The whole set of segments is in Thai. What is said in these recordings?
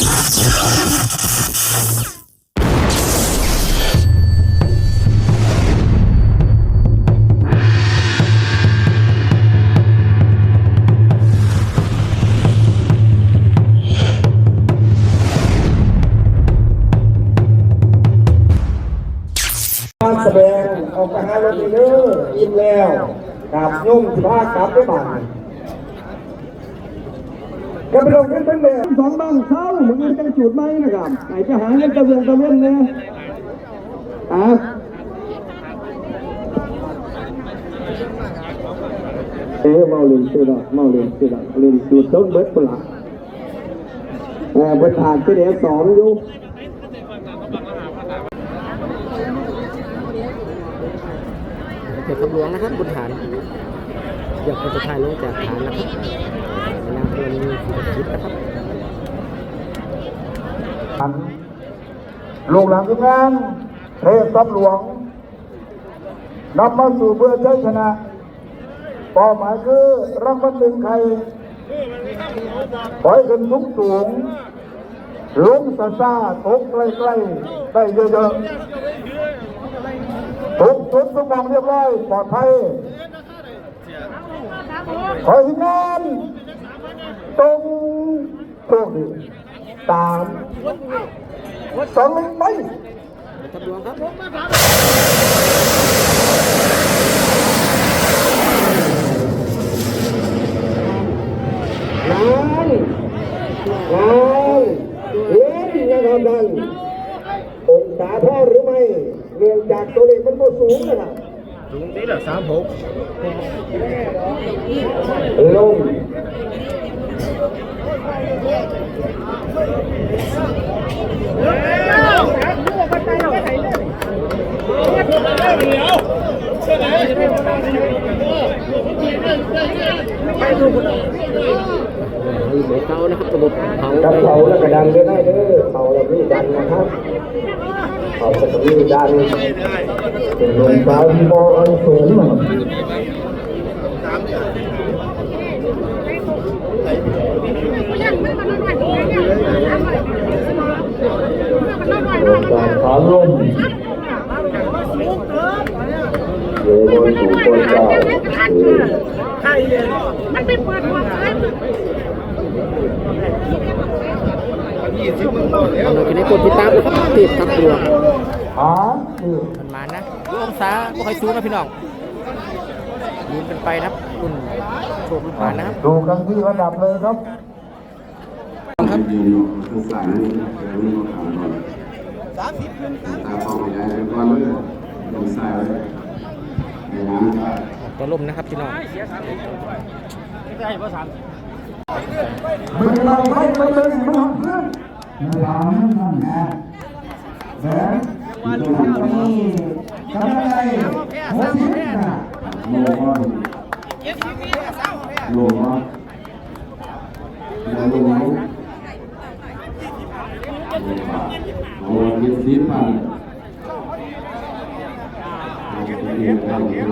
แสดงออกไปหารถเนื้ออิ่มแล้วกับยุ่งสิบห้ากลับได้บ้าน ก็ไปลงกันเป็นแบบสองบ้านเช้าเหมือนกันจุดไหมนะครับไหนไปหาเงินตะเวนตะเวนเนี่ยอะเอ๊ะเมาเล่นสุดอะเมาเล่นสุดอะเล่นสุดต้องเบิดปละเออเบิดผ่านไปเดี๋ยวสองอยู่เขตคำหลวงนะครับบนฐานอยากจะถ่ายลงจากฐานนะครับ ในนามเพื่อนมีสุขจิตนะครับลูกหลานทุกงานเทพตำหลวงนำมาสู่เพื่อชัยชนะเป้าหมายคือรางวัลหนึ่งใครขอให้ขึ้นสูงสูงลุงซาซาตกใกล้ๆได้เยอะๆทุกจุดทุกมองเรียบร้อยปลอดภัยขอให้ทีมงาน ตรงโชคดีตามสองหนึ่งไปคำหลวงครับนานนานเล่นนะครับนั่นองศาพ่อหรือไม่ เนื่องจากตัวเลขมันก็สูงนะครับสูงนี่แหละสามหกลงให้ เต่านะครับระบบเผากับเขาแล้วก็ดันได้เด้อเขาแล้วนี่ดันนะครับเขาก็ต้องมีดันเป็นลงสาที่มองอันสูง นะครับการขาลมเดี๋ยวบนสู่คนเก่ามันเป็นเปิดหัวใครเราจะได้กดติดตามนะครับติดครับตัวหาคือมันมานะดูองศาไม่ค่อยสูงนะพี่น้องยืนกันไปนะครับคุณโชครุ่นผ่านนะครับดูกันที่ระดับเลยครับครับ ยืนอยู่ข้างซ้ายนี่เดี๋ยวนี้ก็ถามก่อนสามสิบตาเข้าไปได้ก่อนเลยลงซ้ายเลยในน้ำตัวล่มนะครับพี่น้องมึงเราไม่ไปเลยสิมันหอดเพื่อนเวลามันนั่นนะแหวนนี่กำลังใจหัวทิพย์นะโลมอนโลมอนโลมอน โอ้ยสิบพันเดี๋ยวเราเดี๋ยว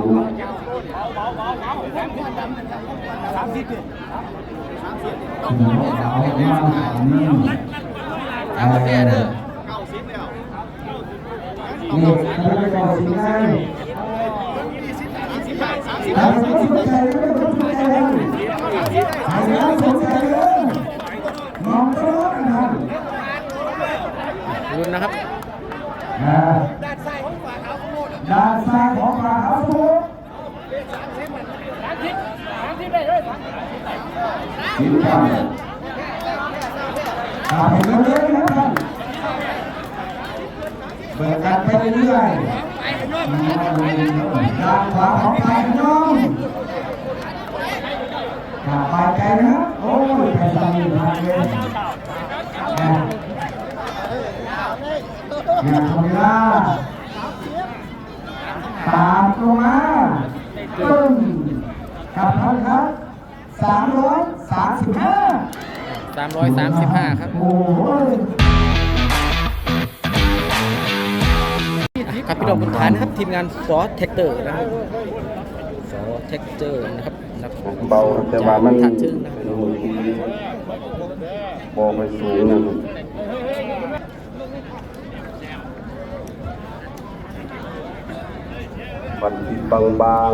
เอามาเด้อนี่เขาไปก่อนสิได้ถ้าไม่สนใจก็ไม่ต้องสนใจเลยหายแล้วสนใจเลยมองตลอดนะครับ รุนนะครับ ด้านซ้ายของฝาขาวสมุทรด้านซ้ายของฝาขาวสมุทร ทิศทางทำให้เรื่อยนะครับเปิดกันไปเรื่อยๆด้านขวาของฝาขาวถ้าไปไกลนะโอ้ยไปตามนี้ทางเลยนะอย่าทำเวลาตามลงมาปึ้งครับท่า นครับสามร้อยสามสิบห้า335ครับโอ้ยครับพี่น้องบนฐานนะครับทีมงานซอสแท็กเตอร์นะครับซอสแท็กเตอร์นะครับนนะครับเบาแต่ว่ามันทันชื่นนะบอกไปสูงนะครับบันบางบาง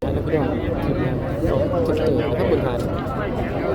แล้วก็เรียกว่าทีมงานสองจุดเตออนะครับบนฐาน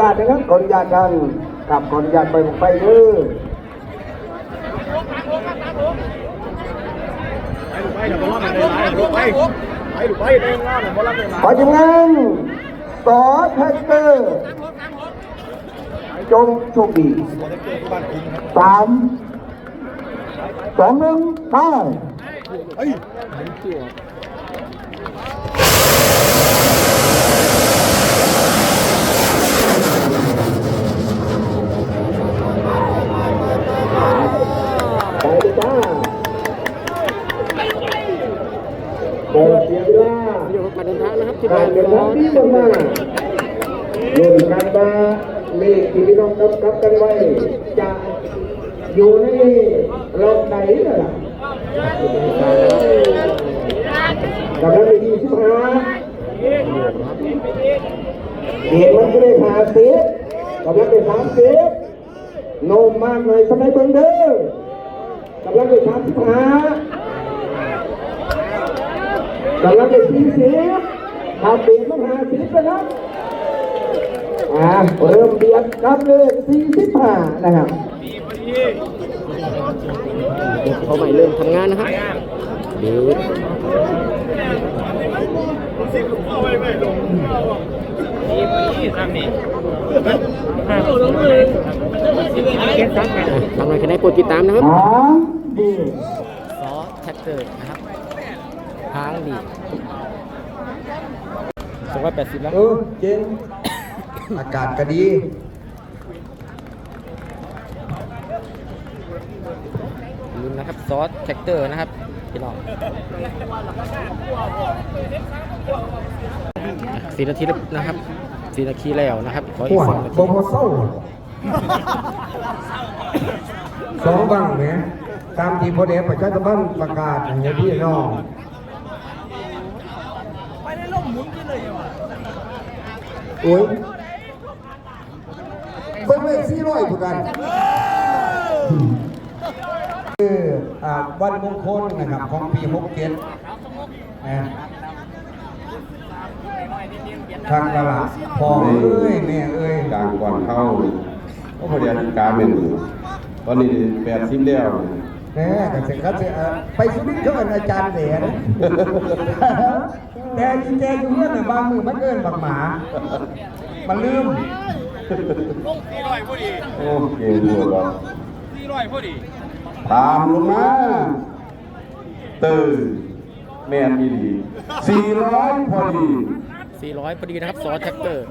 ญาตนะครับขออนุญาตกันกับขออนุญาตไปไปเด้อขอทีมงานต่อแท็กเตอร์จงโชคดีสามสองหนึ่งไปไปดิจ้าเปิดเสียงล่า อยู่กับการเดินทางนะครับที่กานเดินร้ทาองนที่มากๆรุ่นกันมาเลขที่พี่น้องกำกับกันไว้จะอยู่ในรอบไหนล่ะกำลังไปยี่สิบห้าเห็นมันก็ได้ผ่าเสียกำลังไปสามเสียโนมมากเลยสมัยเบิ่งเด้อกำลังไปสามสิบห้ากำลังไปสี่เสิ บทำเบียดมันห้าสิบนะครับอ่าเริ่มเบียดครับเลยสี่สิบห้านะครับเขาใหม่เริ่มทำงานนะครับเดี๋ยวทำอะไรกันได้โปรดติดตามนะครับอ๋อดีซอแท็กเกอร์นะครับทางดี สองร้อยแปดสิบแล้ว เออเจนอากาศก็ดี ลืมนะครับซอสแท็กเตอร์นะครับพี่น้องสี่นาทีแล้วนะครับสี่นาทีแล้วนะครับขออีหักวสองนาบทีพเศร้าสองบ้างไหมตามที่พอเดชประชาชนประกาศให้พี่น้องไปในร่มหมุนขึ้นเลย โอ้ยเพิ่มเลยสี่ร้อยผู้กันคืออ่าวันมงคลนะครับของปี67นะทางตลาดพ่อเอ้ยแม่เอ้ยกลางก่อนเข้าก็พอดีการเป็นตอนนี้แปดสิบแล้วแน่แต่เสร็จก็จะอ่าไปสุรินทร์เขาเป็นอาจารย์เหรียญ แต่จริงๆอยู่เมื่อน่ะบางมือมันเอินบักหมา มันลืมโอเคหมดแล้วตามลงมาตื่นแม่นอีดีสี่ร้อยพอดี 400พอดีนะครับซอสแท็กเตอร์